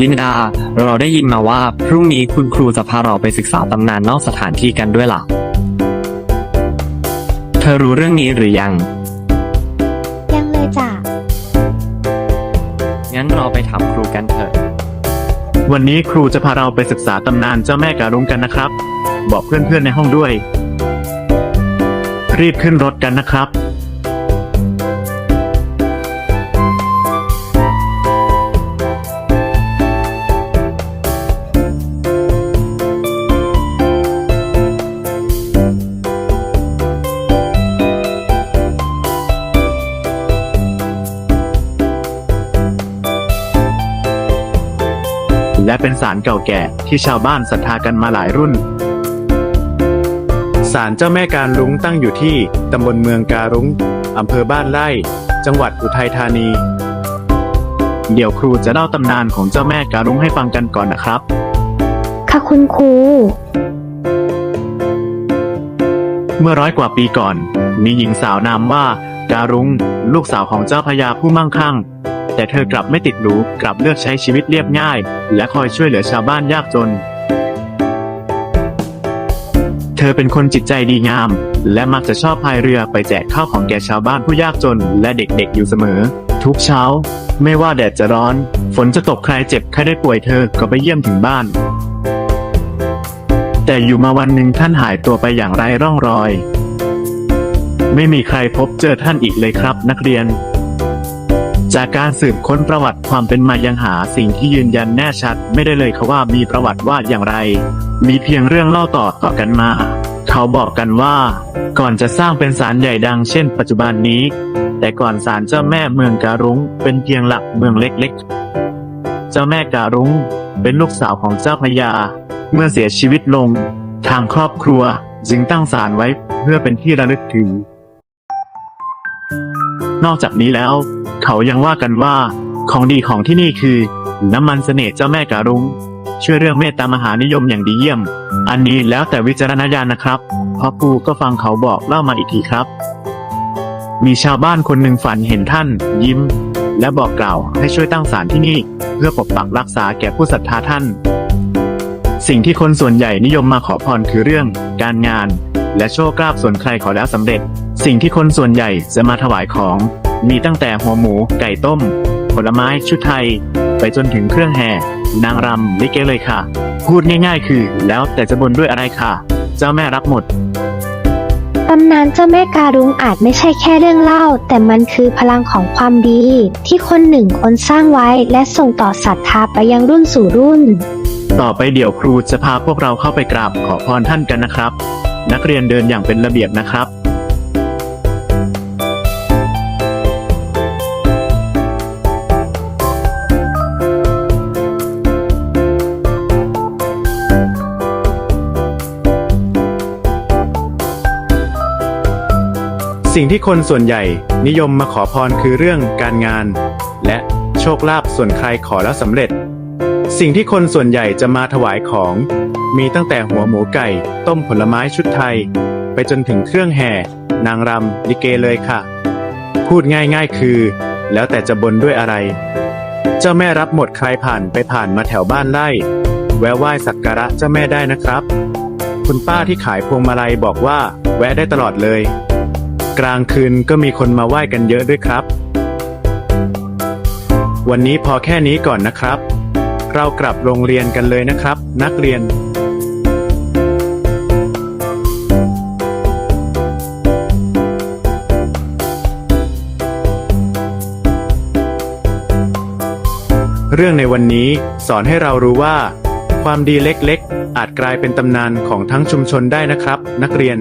ลินดา เราได้ยินมาว่าพรุ่งนี้คุณครูจะพาเราไปศึกษาตำนานนอกสถานที่กันด้วยล่ะ เธอรู้เรื่องนี้หรือยัง ยังเลยจ้ะ งั้นเราไปถามครูกันเถอะ วันนี้ครูจะพาเราไปศึกษาตำนานเจ้าแม่การุงกันนะครับ บอกเพื่อนๆในห้องด้วย รีบขึ้นรถกันนะครับ และเป็นศาลเก่าแก่ที่ชาวบ้านศรัทธากันมาหลายรุ่นศาลเจ้าแม่การลุงตั้งอยู่ที่ตำบลเมืองการุงอำเภอบ้านไร่ จังหวัดอุทัยธานี เดี๋ยวครูจะเล่าตำนานของเจ้าแม่การุงให้ฟังกันก่อนนะครับ ค่ะคุณครู เมื่อร้อยกว่าปีก่อน มีหญิงสาวนามว่า การุงลูกสาวของเจ้าพญาผู้มั่งคั่ง แต่เธอกลับไม่ติดหรูกลับเลือกใช้ชีวิตเรียบง่าย และคอยช่วยเหลือชาวบ้านยากจน เธอเป็นคนจิตใจดีงาม และมักจะชอบพายเรือไปแจกข้าวของแก่ชาวบ้านผู้ยากจน และเด็กๆอยู่เสมอ ทุกเช้า ไม่ว่าแดดจะร้อน ฝนจะตกใครเจ็บใครได้ป่วยเธอก็ไปเยี่ยมถึงบ้าน แต่อยู่มาวันหนึ่งท่านหายตัวไปอย่างไร้ร่องรอย ไม่มีใครพบเจอท่านอีกเลยครับ นักเรียน จากการสืบค้นประวัติความเป็นมายังหาสิ่งที่ยืนยันแน่ชัด ไม่ได้เลยเขาว่ามีประวัติว่าอย่างไร มีเพียงเรื่องเล่าต่อต่อกันมา เขาบอกกันว่า ก่อนจะสร้างเป็นศาลใหญ่ดังเช่น ปัจจุบันนี้ แต่ก่อนศาลเจ้าแม่เมืองการุงเป็นเพียงหลักเมืองเล็กๆ เจ้าแม่การุงเป็นลูกสาวของเจ้าพญาเมื่อเสียชีวิตลง ทางครอบครัวจึงตั้งศาลไว้เพื่อเป็นที่ระลึกถึง นอกจากนี้แล้ว เขายังว่ากันว่า ของดีของที่นี่คือ น้ำมันเสน่ห์เจ้าแม่การุงช่วยเรื่องเมตตามหานิยมอย่างดีเยี่ยม อันนี้แล้วแต่วิจารณญาณนะครับพราะปูก็ฟังเขาบอกเล่ามาอีกทีครับ มีชาวบ้านคนหนึ่งฝันเห็นท่าน ยิ้ม และบอกกล่าวให้ช่วยตั้งศาลที่นี่ เพื่อปกปักรักษาแก่ผู้ศรัทธาท่าน สิ่งที่คนส่วนใหญ่นิยมมาขอพรคือเรื่อง การงาน และโชคลาภส่วนใครขอแล้วสำเร็จ สิ่งที่คนส่วนใหญ่จะมาถวายของ มีตั้งแต่หัวหมู ไก่ต้ม ผลไม้ชุดไทย ไปจนถึงเครื่องแห่ นางรำลิเกเลยค่ะ พูดง่ายๆคือ แล้วแต่จะบนด้วยอะไรค่ะ เจ้าแม่รับหมดตำนานเจ้าแม่การุงอาจไม่ใช่แค่เรื่องเล่า แต่มันคือพลังของความดี ที่คนหนึ่งคนสร้างไว้และส่งต่อศรัทธาไปยังรุ่นสู่รุ่น ต่อไปเดี๋ยวครูจะพาพวกเราเข้าไปกราบขอพรท่านกันนะครับ นักเรียนเดินอย่างเป็นระเบียบนะครับสิ่งที่คนส่วนใหญ่นิยมมาขอพรคือเรื่องการงาน และโชคลาภส่วนใครขอแล้วสำเร็จ สิ่งที่คนส่วนใหญ่จะมาถวายของ มีตั้งแต่หัวหมูไก่ ต้มผลไม้ชุดไทย ไปจนถึงเครื่องแห่ นางรำลิเกเลยค่ะ พูดง่ายๆคือ แล้วแต่จะบนด้วยอะไร เจ้าแม่รับหมดใครผ่านไปผ่านมาแถวบ้านไร่แวะไหว้สักการะเจ้าแม่ได้นะครับ คุณป้าที่ขายพวงมาลัยบอกว่า แวะได้ตลอดเลย กลางคืนก็มีคนมาไหว้กันเยอะด้วยครับ วันนี้พอแค่นี้ก่อนนะครับเรากลับโรงเรียนกันเลยนะครับ นักเรียน เรื่องในวันนี้สอนให้เรารู้ว่า ความดีเล็กๆ อาจกลายเป็นตำนานของทั้งชุมชนได้นะครับ นักเรียน